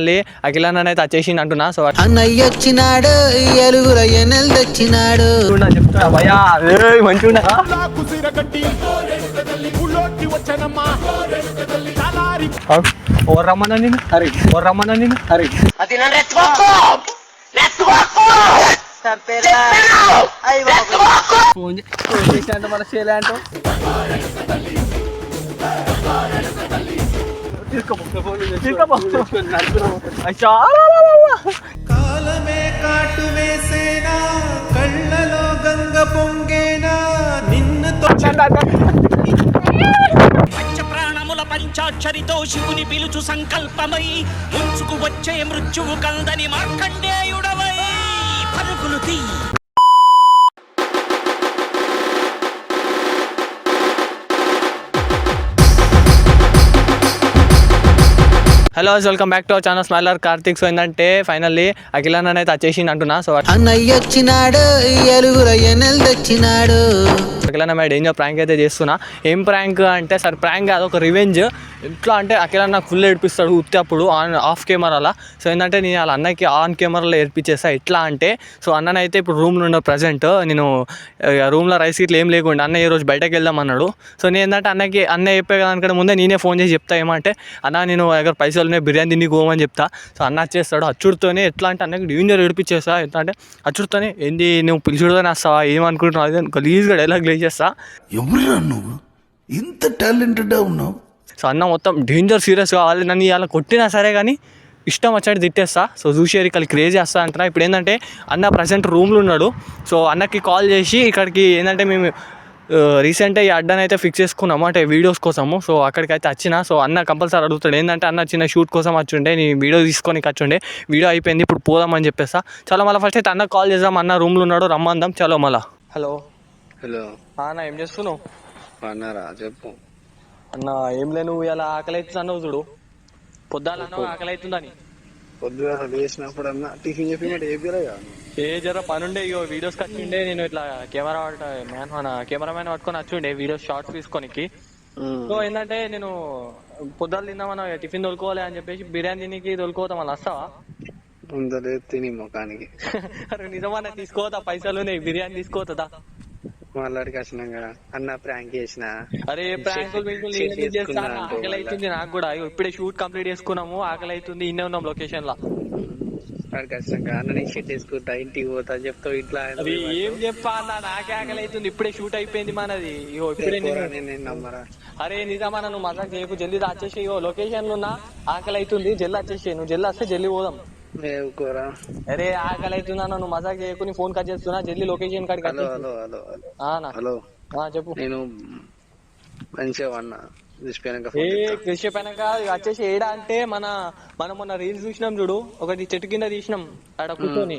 మళ్ళీ అఖిలాన్న అయితే వచ్చేసింది అంటున్నా సో అన్నయ్య వచ్చినాడు ఎలుగుల ఎన్నెలు తెచ్చినాడు. చెప్తున్నా మంచిగా నాకు సిరగట్టి ఉళ్ళోకి వచ్చనమ్మా తలారి ఓ రమ్మన్నా నేను అరే ఓ రమ్మన్నా నేను అరే. ఫోన్ చేసినట్టు మన చేయలే అంటావు కాలమే కాటు వేసేనా కళ్ళలో గంగ పొంగేనా? నిన్ను పంచప్రాణముల పంచాక్షరితో శివుని పిలుచు సంకల్పమై ముంచుకు వచ్చే మృత్యువు కందని మార్కండేయుడవై పరుగులు తీ. Hello welcome back to our channel Smiler Karthik so ఏంటంటే ఫైనల్లీ అఖిలాన్న అయితే వచ్చేసింది అంటున్నా. సో అన్నయ్య వచ్చినాడు ఎలుగుల ఎన్నెలు తెచ్చినాడు. అఖిలాన్న మీద డేంజర్ ప్రాంక్ అయితే చేస్తున్నా. ఏం ప్రాంక్ అంటే సార్ ప్రాంక్ కాదు ఒక రివెంజ్ ఎట్లా అంటే అఖిలాన్న ఫుల్ ఏడిపిస్తాడు ఉత్తి అప్పుడు ఆన్ ఆఫ్ కెమెరాలో సో ఏంటంటే నేను వాళ్ళ అన్నకి ఆన్ కెమెరాలో ఏడిపించేస్తా ఎట్లా అంటే సో అన్ననైతే ఇప్పుడు రూమ్లో ఉన్న ప్రజెంట్ నేను రూమ్లో రైస్ ఇట్లా ఏం లేకుండా అన్న ఈ రోజు బయటకు వెళ్దాం అన్నాడు. సో నేను ఏంటంటే అన్నకి అన్న చెప్పే దానికంటే ముందే నేనే ఫోన్ చేసి చెప్తా ఏమంటే అన్న నేను దగ్గర పైసలు ఉన్నాయి బిర్యానీ తిని పోమని చెప్తా. సో అన్న వచ్చేస్తాడు అచ్చుడితోనే ఎట్లా అంటే అన్నకి డ్యూనియర్ ఏడిపించేస్తా ఎట్లా అంటే అచ్చుడితోనే ఏంది నువ్వు పిలిచుడుతోనే వస్తావా? ఏమనుకుంటున్నావు? అది గలీజ్గా డైలాగ్ లేచేస్తా ఎవరు నువ్వు? ఇంత టాలెంటెడ్గా ఉన్నావు. సో అన్న మొత్తం డేంజర్ సీరియస్ కావాలి. నన్ను ఇలా కొట్టినా సరే కానీ ఇష్టం వచ్చాడు తిట్టేస్తా. సో చూసేరి ఇక్కడ క్రేజ్ చేస్తా అంటున్నా. ఇప్పుడు ఏంటంటే అన్న ప్రజెంట్ రూమ్లో ఉన్నాడు. సో అన్నకి కాల్ చేసి ఇక్కడికి ఏంటంటే మేము రీసెంట్గా ఈ అడ్డాని అయితే ఫిక్స్ చేసుకున్నాము. అంటే వీడియోస్ కోసము. సో అక్కడికి అయితే వచ్చిన. సో అన్న కంపల్సరీ అడుగుతాడు. ఏంటంటే అన్న చిన్న షూట్ కోసం వచ్చుండే. నీ వీడియో తీసుకొని వచ్చుండే వీడియో అయిపోయింది. ఇప్పుడు పోదామని చెప్పేస్తా. చలో మళ్ళీ ఫస్ట్ అయితే అన్న కాల్ చేద్దాం. అన్న రూమ్లో ఉన్నాడు. రమ్మందాం. చలో మళ్ళా. హలో హలో అన్న ఏం చేస్తున్నావు? అన్నారా చెప్పు. అన్న ఏం లే నువ్వు ఇలా ఆకలి అవుతుంది అన్నావు చూడు. పొద్దాల అన్నావు ఆకలి అవుతుందని పొద్దుగా లేచినప్పుడు అన్న టిఫిన్ చెప్పి ఏ జర పనుండే ఇగో వీడియోస్ కట్టిండే నేను ఇట్లా కెమెరా మ్యాన్ మన కెమెరామ్యాన్ పట్టుకొని వచ్చుండే వీడియోస్ షార్ట్స్ తీసుకోనికి. సో ఏంటంటే నేను పొద్దులు తిందామన్నా టిఫిన్ తోలుకోవాలి అని చెప్పేసి బిర్యానీ తినికి తోలుకోతాం మళ్ళీ వస్తావా? ముందరే తిని ముఖానికి. అరే నిజమన్నా తీసుకోవద్దా పైసలు బిర్యానీ తీసుకోవద్దా మళ్ళాడికి వచ్చినాక అన్న ప్రాంక్ చేసిన. అరే అంటూ ఆకలి అవుతుంది నాకు కూడా. ఇప్పుడే షూట్ కంప్లీట్ చేసుకున్నాము ఆకలి అవుతుంది ఇన్నే ఉన్నాం లొకేషన్ లా. వచ్చినాక అన్న నేను షెట్ వేసుకుంటా ఇంటికి పోతా చెప్తావు ఇట్లా ఏం చెప్పా అన్న? నాకే ఆకలి అవుతుంది ఇప్పుడే షూట్ అయిపోయింది మనది. ఇప్పుడే నేను నమ్మరా. అరే నిజమా నువ్వు మజాక్ చేయకు జల్దీ వచ్చేసి లొకేషన్లో ఉన్నా ఆకలి అవుతుంది జల్ది వచ్చేసి నువ్వు జల్ది వస్తే జల్దీ పోదాం. లేవుకోరా అరే ఆకలి అవుతుందా నువ్వు మజాక్ చేయకు నీ ఫోన్ కట్ చేస్తున్నా. జల్దీ లొకేషన్ కాడికి హలో. Hello hello hello. చెప్పు. నేను మంచిగా ఏ కృషి పైనక వచ్చేసి ఏడా అంటే మన మనం మొన్న రీల్స్ చూసినాం చూడు. ఒకటి చెట్టు కింద తీసినాం ఆడ కూర్చొని.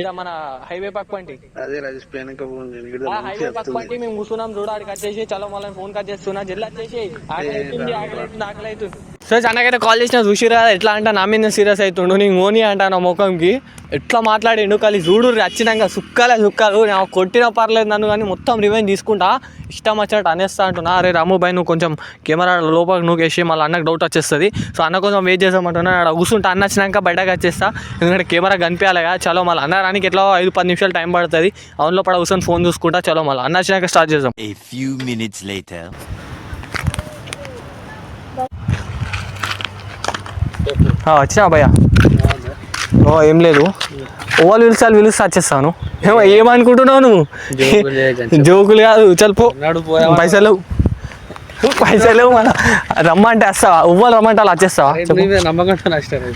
ఈడ మన హైవే పక్క పంటి. ఇక్కడ హైవే పక్క. పంటి మేము కూర్చున్నాం చూడు ఆడికి వచ్చేసి చలో మళ్ళీ ఫోన్ కట్ చేస్తున్నా. జల్ది వచ్చేసి ఆకలి అవుతుంది ఆకలి అవుతుంది ఆకలి అవుతుంది సో అన్నకైతే కాల్ చేసిన చూసిరా ఎట్లా అంటే నా మీద సీరియస్ అవుతుండు నేను ఓని అంటాను నా ముఖంకి. ఎట్లా మాట్లాడిండు కానీ చూడు వచ్చినాక సుక్కలే సుక్కలు నేను కొట్టిన పర్లేదు నన్ను కానీ మొత్తం రివెంజ్ తీసుకుంటా. ఇష్టం వచ్చినట్టు అనేస్తా అంటున్నా. అరే రాము బాయ్ నువ్వు కొంచెం కెమెరా లోపల నూకేసి మళ్ళీ అన్నకు డౌట్ వచ్చేస్తుంది. సో అన్న కొంచెం వెయిట్ చేసామంటున్నా ఆడ కూర్చుంటా అన్న వచ్చినాక బయటకు వచ్చేస్తా. ఎందుకంటే కెమెరా కనిపించాలిగా చలో మళ్ళీ అన్న రానికి ఎట్లా ఐదు పది నిమిషాలు టైం పడుతుంది. అవును పడ కూర్చొని ఫోన్ చూసుకుంటా. చలో మళ్ళీ అన్న వచ్చినాక స్టార్ట్ చేద్దాం. వచ్చినా భయ్యా. ఓ ఏం లేదు. ఓవాళ్ళు పిలుస్తాను పిలుస్తా వచ్చేస్తాను. ఏమో ఏమనుకుంటున్నావు నువ్వు? జోకులు కాదు చల్పో పైసలు పైసలు మన. రమ్మంటే వస్తావా? ఉవ్వలు రమ్మంటే అలా వచ్చేస్తావా.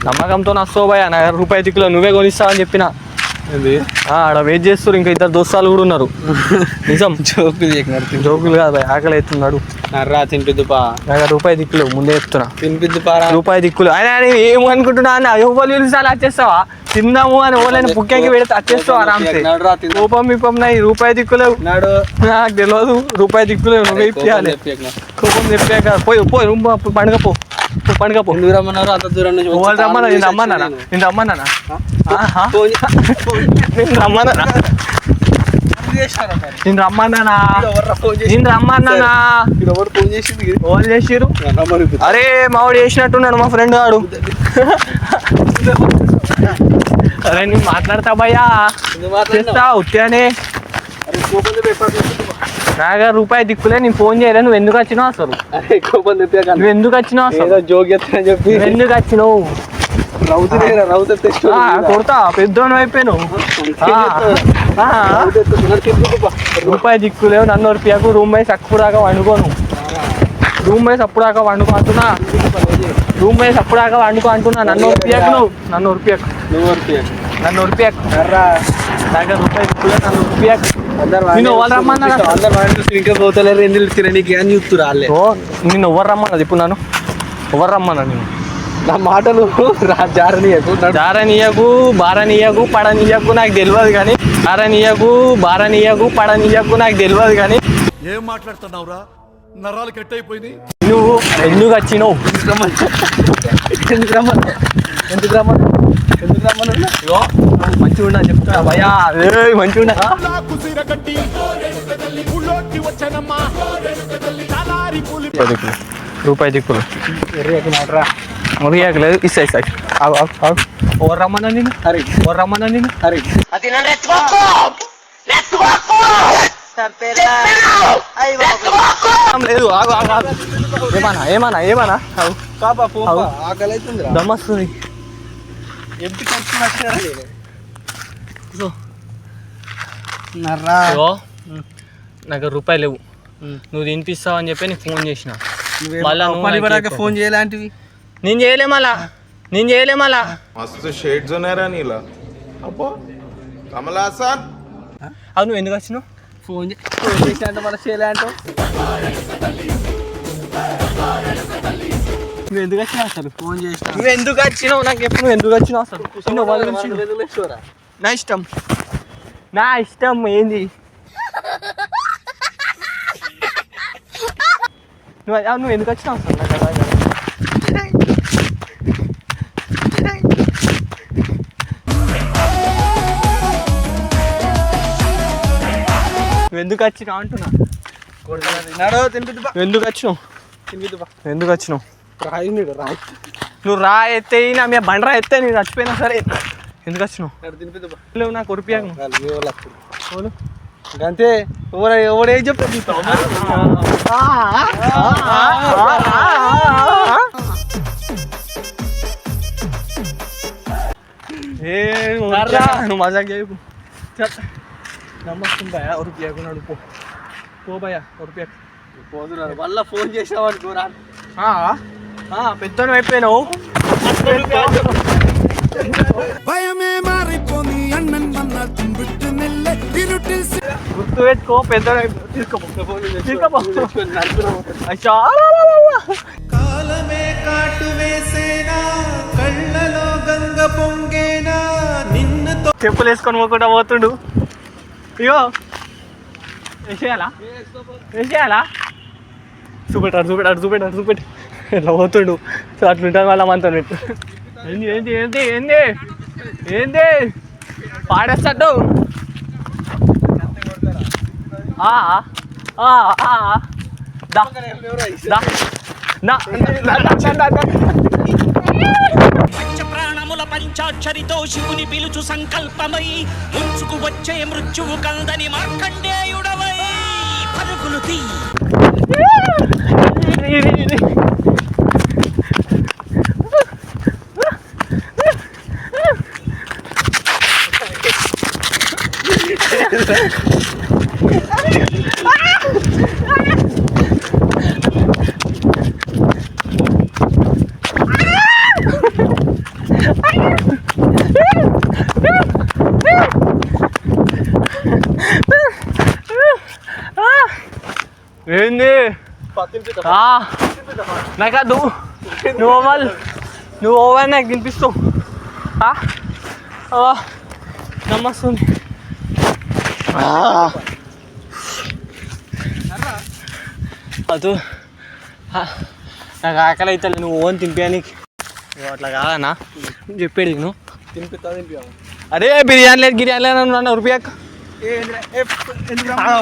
నమ్మకంతో వస్తావు భయ్యా. నా రూపాయి దిక్కులో నువ్వే కొనిస్తావు అని చెప్పిన. ఆడ వెయిట్ చేస్తారు ఇంకా ఇద్దరు దోస్తాలు కూడా ఉన్నారు. నిజం. జోకులు జోకులు కాదు ఆకలి అవుతున్నాడు నర్రా తినిపిద్దు పా నాకు రూపాయి దిక్కులు ముందే చెప్తున్నా. తినిపిద్దు పారా రూపాయి దిక్కులు. అయినా నేను ఏమనుకుంటున్నా అన్న ఎవరు పిలుస్తాను వచ్చేస్తావా తిందాము అని ఓలని పుక్కాకి పెడితే వచ్చేస్తావు ఆరామ్సే రూపం మీపం నా రూపాయి దిక్కులేవు నాడు. నాకు తెలియదు రూపాయి దిక్కులేవు నువ్వే కోపం చెప్పాక పోయి పోయి రూమ్ పండుగ పో. పండుగ పో. ఎందుకు రమ్మన్నారు? అంత దూరం నుంచి వాళ్ళు రమ్మన్నా నేను నేను. ఆహా. ఫోన్ నేను రమ్మన్నానా? నేను రమ్మన్నానా? నేను రమ్మన్నానా ఎవరు చేసిరు అరే మావాడు చేసినట్టున్నాడు మా ఫ్రెండ్ వాడు. అరే నేను మాట్లాడతా భయ్యా. చేస్తా ఉత్యానే నాగా రూపాయి దిక్కులే నేను ఫోన్ చేయలే. నువ్వు ఎందుకు వచ్చినావు అసలు? నువ్వు ఎందుకు వచ్చినావు అసలు? చెప్పి. ఎందుకు వచ్చినావు? రౌత కొడతా పెద్దోని అయిపోయాను రూపాయి దిక్కులేవు నన్ను ఒరిపియకు. రూమ్ వేసి దాకా వండుకోను. రూమ్ వేసి అప్పుడు దాకా వండుకో అంటున్నా. రూమ్ వేసి అప్పుడు దాకా వండుకో అంటున్నా. నన్ను ఒరిపియకు నువ్వు. నన్ను ఒరిపియకు. నన్ను ఒరిపియకు. దగ్గర రూపాయి నన్ను ఎవరు రమ్మన్నారు అసలు? ఇంకా పోతలేరు. ఎందుకు తినడానికి అని చూస్తున్నారు వాళ్ళే? ఓ నిన్ను ఎవరు రమ్మన్నది ఇప్పుడు నన్ను ఎవరు రమ్మన్నా నేను నా మాటలు జారనీయకు. దారనీయకు బారనీయకు పడనీయకు నాకు తెలియదు కానీ దారనీయకు బారనీయకు పడనీయకు నాకు తెలియదు కానీ. ఏం మాట్లాడుతున్నావురా? నరాలు కట్ అయిపోయింది నువ్వు ఎందుకు వచ్చినావు? ఎందుకు రమ్మన్నా ఎందుకు రమ్మన్నా ఎందుకు రమ్మన్నా ఇగో, మంచిగా ఉన్నా చెప్తున్నా మంచిగా ఉన్నా కూలి రూపాయి దిక్కులు మురిగాక లేదు ఇస్తా ఇస్తా ఆగు, ఆగు, ఆగు. ఎవరు రమ్మన్నా నేను హరి ఎవరు రమ్మన్నా నేను హరి లేదు ఆగు ఆగు ఆగు ఏమన్నా ఏమన్నా ఏమన్నా ఆగు. పాప అవు. ఆకలి అవుతుందిరా దమ్మస్తుంది ఎంత ఖర్చు నర్రా నాకు రూపాయలు లేవు నువ్వు తినిపిస్తావు అని చెప్పి నీకు ఫోన్ చేసిన మళ్ళా. ఫోన్ చేయలాంటివి నేను చేయలే మళ్ళా. నేను చేయలే మళ్ళా. మస్తు షేడ్స్ ఉన్నారా నీలా. అబ్బో. కమలా సార్. అవును నువ్వు ఎందుకు వచ్చినావు? ఫోన్ ఫోన్ అంటే మన చేయలే నువ్వు ఎందుకు వచ్చినావు అసలు? ఫోన్ చేసి నువ్వు ఎందుకు వచ్చినావు? నాకు ఎప్పుడు నువ్వు ఎందుకు వచ్చినావు అసలు? నుంచి? నా ఇష్టం. నా ఇష్టం ఏంది? నువ్వు నువ్వు ఎందుకు వచ్చినావు అసలు? నాకు ఎందుకు వచ్చినావు అంటున్నా? నడవ తినిపిద్దు నువ్వు ఎందుకు వచ్చినావు? తినిపిద్దు నువ్వు ఎందుకు వచ్చినావు? రాయి నీడు రాయి. నువ్వు రా ఎత్తే నా మీ బండరా ఎత్తే నేను చచ్చిపోయినా సరే. ఎందుకు వచ్చినావు? నడు తినిపిద్దు లేవు నాకు వాళ్ళు వస్తారు అంతే ఎవరు ఎవడు ఏం చెప్తారు నీతో? ఏ రా నువ్వు మజాక్ చేయకు. నమ్మకం భయ ఉరిపియాకు నడు పో. పో భయ ఉరిపియాకు పోతున్నారు మళ్ళా ఫోన్ చేసావు అనుకోరా పెద్దను అయిపోయినావు. భయమే మారిపోని అన్నన్ మన్న తుంబిట్టు నెల్లె ఇరుటిల్ గుర్తు పెట్టుకో అచ్చా కాలమే కాటు వేసేనా కళ్ళలో గంగ పొంగేనా నిన్నుతో చెప్పులు వేసుకొని పోకుండా పోతుండు. ఇగో. వేసేయాలా? వేసేయాలా? చూపెట్టాడు చూపెట్టాడు చూపెట్టాడు చూపెట్టి ఇట్లా పోతుండు? సో అట్లుంటుంది మళ్ళీ మనతో ఏంది ఏంది ఏంది ఏంది? ఏంది? పాడేస్తాడు. ఆ, ఆ, ఆ, దా దా. పంచాక్షరితో శివుని పిలుచు సంకల్పమై ముంచుకు వచ్చే మృత్యువు కందని మార్కండేయుడవై. పరుగులు తీ ఇది, ఇది. ఏంది ఆ, నాకు అది నువ్వు ఓవల్ నువ్వు ఓవల్ నాకు? ఆ, నమ్మస్తుంది. అదు నాకు ఆకలి అయితే నువ్వు ఓన్ నువ్వు అట్లా కాదన్నా చెప్పేది నువ్వు తినిపిస్తా అరే బిర్యానీ లేదు గిర్యానీ లేదు నన్ను రూపాయకు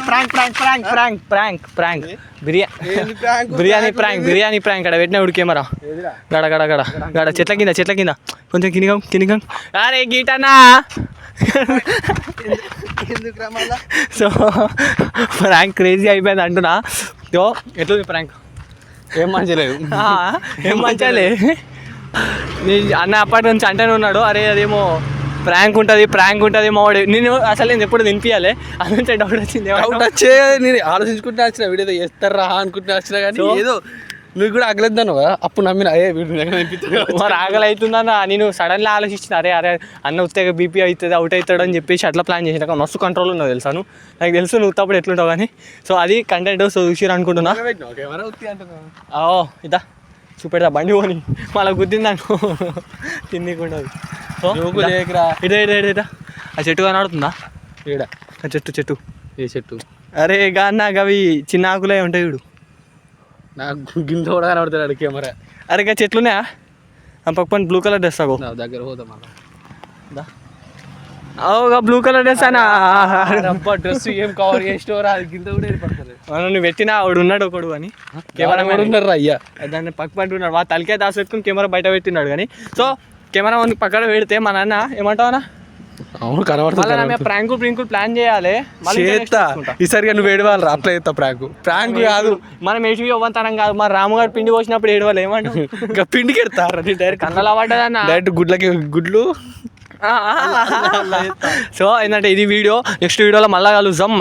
prank prank prank prank prank prank. Biryani biryani prank biryani prank అక్కడ పెట్టిన కెమెరా గడ గడ గడ గడ చెట్ల కింద చెట్ల కింద. కొంచెం కినిగం కినిగం అరే గీటనా సో ప్రాంక్ క్రేజీ అయిపోయింది అంటున్నా. సో ఎట్లుంది ప్రాంక్? ఏం మంచిలేదు. ఆ, ఏం మంచాలే నీ అన్న అప్పటి నుంచి అంటేనే ఉన్నాడు. అరే అదేమో ప్రాంక్ ఉంటుంది ప్రాంక్ ఉంటుంది మా వాడు. నేను అసలు నేను ఎప్పుడు తినిపించాలి అది నుంచి డౌట్ వచ్చింది డౌట్ వచ్చే నేను ఆలోచించుకుంటే వచ్చిన వీడియో చేస్తారా అనుకుంటే వచ్చినా కానీ ఏదో నువ్వు కూడా ఆగలేద్దాను కదా అప్పుడు నమ్మిన నింపిస్తాడు మరి ఆకలి అవుతుందన్న నేను సడన్లీ ఆలోచించిన అరే అరే అన్న ఉత్తగా బీపీ అవుతుంది అవుట్ అవుతాడు అని చెప్పేసి అట్లా ప్లాన్ చేసిన. మస్తు కంట్రోల్ ఉన్నది తెలుసా నువ్వు? నాకు తెలుసు నువ్వు ఉత్తప్పుడు ఎట్లుంటావు కానీ. సో అది కంటెంట్ సో చూసిరు అనుకుంటున్నా. ఓ ఇదా. చూపెడతా బండి పోని. మళ్ళీ గుద్దింది అనుకో. తిండికుండదు సో ఇదే ఇదే ఇదే ఆ చెట్టు కనబడుతుందా? ఈడ. ఆ చెట్టు చెట్టు. ఏ చెట్టు? అరే నాకు అవి చిన్న ఆకులే ఉంటాయి చూడు. నాకు గింత కూడా కనబడతాడు కెమెరా. అరే గా చెట్లున్నాయా? ఆ పక్కన బ్లూ కలర్ డ్రెస్ దగ్గర పోతాం బ్లూ కలర్ డ్రెస్ అనా? డ్రెస్ ఏం కవర్ చేసినవరా అది గింత కూడా నువ్వు పెట్టినా ఆవిడ ఉన్నాడు ఒకడు అని. కెమెరా ఉన్నారు అయ్యా. దాన్ని పక్క పెట్టున్నాడు వా తలకే దాసి పెట్టుకుని కెమెరా బయట పెట్టినాడు కానీ. సో కెమెరా మనకి పక్కన పెడితే మా నాన్న ఏమంటావనా అవును కనబడుతుంది ప్రాంకులు ప్రింకులు ప్లాన్ చేయాలి. చేస్తా. ఈసారిగా నువ్వు ఏడవాలి అట్లా చేస్తా ప్రాంక్. ప్రాంక్ కాదు. మనం ఎటువి ఇవ్వంతనం కాదు. మా రాముగారు పిండి పోసినప్పుడు ఏడవాలి ఏమంటావు? ఇంకా పిండికి ఎడతారా డైరెక్ట్ కన్నలా పడ్డదన్న. డైరెక్ట్ గుడ్లకి గుడ్లు. సో ఏంటంటే ఇది వీడియో నెక్స్ట్ వీడియోలో మళ్ళా కలుద్దాం